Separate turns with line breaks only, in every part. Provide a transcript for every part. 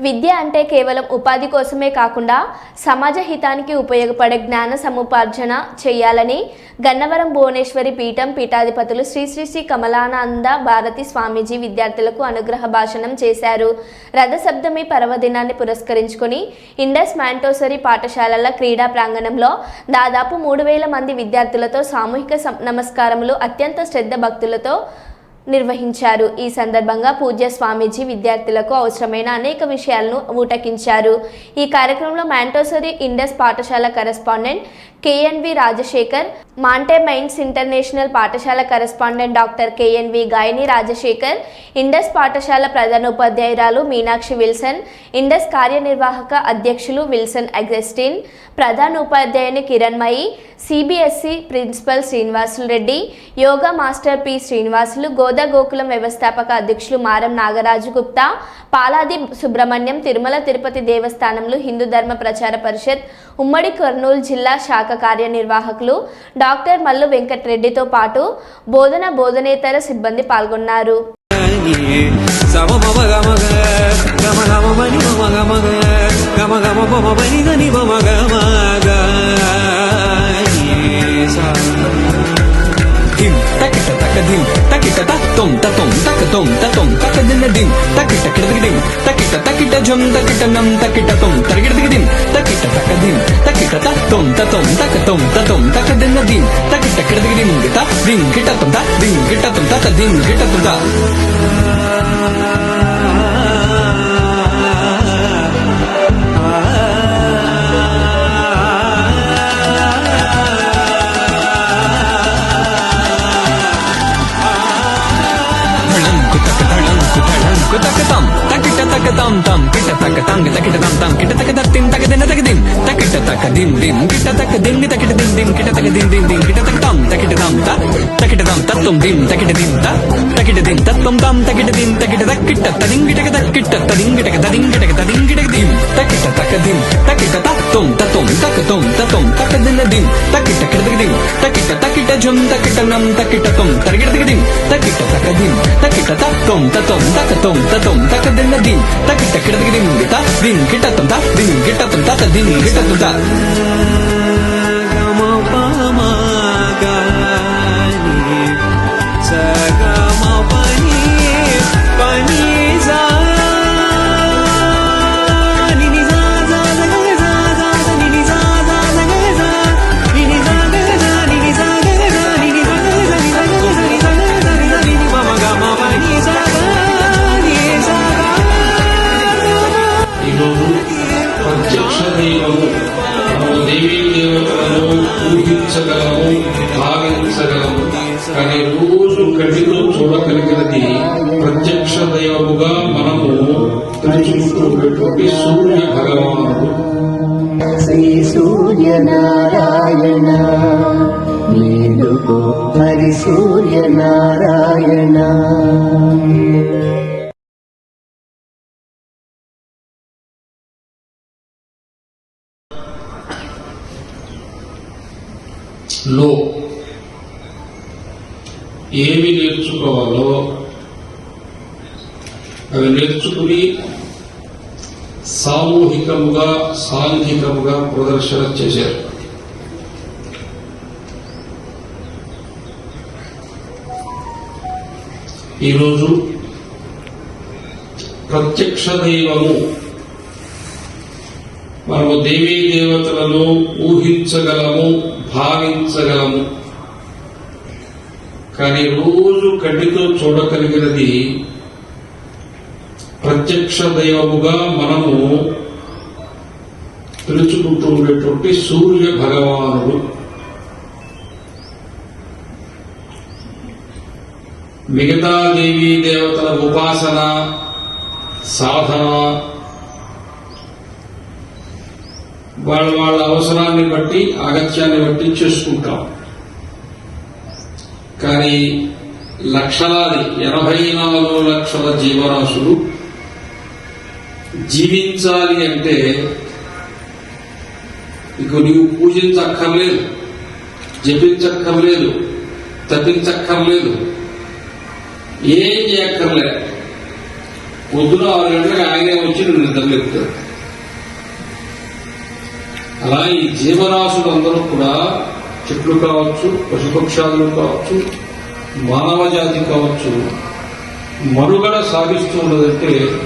విద్య అంటే కేవలం ఉపాధి కోసమే కాకుండా సమాజ హితానికి ఉపయోగపడే జ్ఞాన సముపార్జన చేయాలని గన్నవరం భువనేశ్వరి పీఠం పీఠాధిపతులు శ్రీ శ్రీ శ్రీ కమలానంద భారతి స్వామీజీ విద్యార్థులకు అనుగ్రహ భాషణం చేశారు. రథసప్తమి పర్వదినాన్ని పురస్కరించుకొని ఇండస్ మ్యాంటోసరీ పాఠశాలల క్రీడా ప్రాంగణంలో దాదాపు మూడు వేల మంది విద్యార్థులతో సామూహిక సం- నమస్కారములు అత్యంత శ్రద్ధ భక్తులతో నిర్వహించారు. ఈ సందర్భంగా పూజ్య స్వామీజీ విద్యార్థులకు అవసరమైన అనేక విషయాలను ఊటకించారు. ఈ కార్యక్రమంలో మ్యాంటోసరీ ఇండస్ పాఠశాల correspondent K N V Rajasekhar Monte మైన్స్ ఇంటర్నేషనల్ పాఠశాల correspondent doctor K N V గాయని రాజశేఖర్ ఇండస్ పాఠశాల ప్రధానోపాధ్యాయురాలు మీనాక్షి విల్సన్ ఇండస్ కార్యనిర్వాహక అధ్యక్షులు విల్సన్ అగస్టిన్ ప్రధాన ఉపాధ్యాయుని Kiranmayi C B S E principal Srinivasulu Reddy yoga master P Srinivasulu Goda Gokulam వ్యవస్థాపక అధ్యక్షులు మారం నాగరాజు గుప్తా పాలాది సుబ్రహ్మణ్యం తిరుమల తిరుపతి దేవస్థానంలో హిందూ ధర్మ ప్రచార పరిషత్ ఉమ్మడి కర్నూలు జిల్లా శాఖ కార్యనిర్వాహకులు డాక్టర్ మల్లు వెంకటరెడ్డితో పాటు బోధన బోధనేతర సిబ్బంది పాల్గొన్నారు.
ధిం తక ధిం తొం తొం తక దిన దిం తకిట కిడదికి ధిం తకిట తకిట జం తకిట నం తకిట తం తరగిడదికి ధిం తకిట తక దిం తకిట త తొం త తొం తక తొం త తొం తక దిన దిం తకిట కిడదికి ధిం గిట దిం గిట తొం త దిం గిట తొం తక దిం గిట తొం త. ధళంకు ధళంకు తక తం తకిట తక తం తం కిట తక తంగ తకిట తం తం కిట తక దత్తిం తక దిన తక దిన్ తకిట తక దిన్ దిన్ కిట తక దిన్ తకిట దిన్ దిన్ కిట తక దిన్ దిన్ దిన్ కిట తక తం తకిట తం త తకిట తం తత్వం దిన్ తకిట దిన్ త తకిట దిన్ తత్వం తం తకిట దిన్ తకిట తక్కిట తదింగిటక తక్కిట తదింగిటక తదింగిటక తదింగిటక దిన్ తకిట తక దిన్ తకిట తత్వం తత్వం తక తొం తొం తక దిన దిన్ తకిట కిడతక దిన్ తకిట తకిట జం తకిట నం తకిట తొం తరగిడతక దిన్ తకిట తక దిన్ తకిట తొం తత్వం తక తొం తత్వం తక దిం దిన్ తకిట కిడతక దిన్ గిట దిం గిట తొం త దిం గిట తొం త దిం గిట తొం త.
కానీ రోజు కంటితో చూడగలిగినది ప్రత్యక్ష దైవముగా మనము తెలుసుకుంటున్నటువంటి సూర్య భగవానుడు.
శ్రీ సూర్యనారాయణ మేలుకో హరి సూర్యనారాయణ.
లో ఏమి నేర్చుకోవాలో అవి నేర్చుకుని సామూహికముగా సాంఘికముగా ప్రదర్శన చేశారు. ఈరోజు ప్రత్యక్ష దైవము మనము దేవీ దేవతలను ఊహించగలము భావించగలము. కానీ రోజు కంటితో చూడగలిగినది ప్రత్యక్ష దైవముగా మనము పిలుచుకుంటూ ఉండేటువంటి సూర్య భగవానుడు. మిగతా దేవీ దేవతల ఉపాసన సాధన వాళ్ళ వాళ్ళ అవసరాన్ని బట్టి అగత్యాన్ని బట్టి చేసుకుంటాం. కానీ లక్షలాది ఎనభై నాలుగు లక్షల జీవరాశులు జీవించాలి అంటే ఇక నీవు పూజించక్కర్లేదు జపించక్కర్లేదు తప్పించక్కర్లేదు ఏం చేయక్కర్లేదు పొద్దున ఆరు గంటలకు ఆయనే వచ్చి నువ్వు నిద్రలేపుతాడు. అలా ఈ జీవరాశులందరూ కూడా చెట్లు కావచ్చు పశుపక్షాదులు కావచ్చు మానవ జాతి కావచ్చు మనుగడ సాగిస్తూ ఉన్నదంటే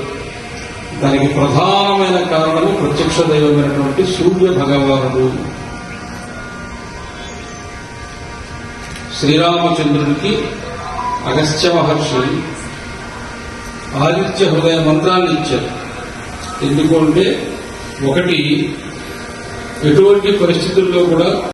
దానికి ప్రధానమైన కారణము ప్రత్యక్ష దైవమైనటువంటి సూర్య భగవానుడు. శ్రీరామచంద్రుడికి అగస్త్య మహర్షి ఆదిత్య హృదయ మంత్రాన్ని ఇచ్చారు. ఎందుకంటే ఒకటి ఎటువంటి పరిస్థితుల్లో కూడా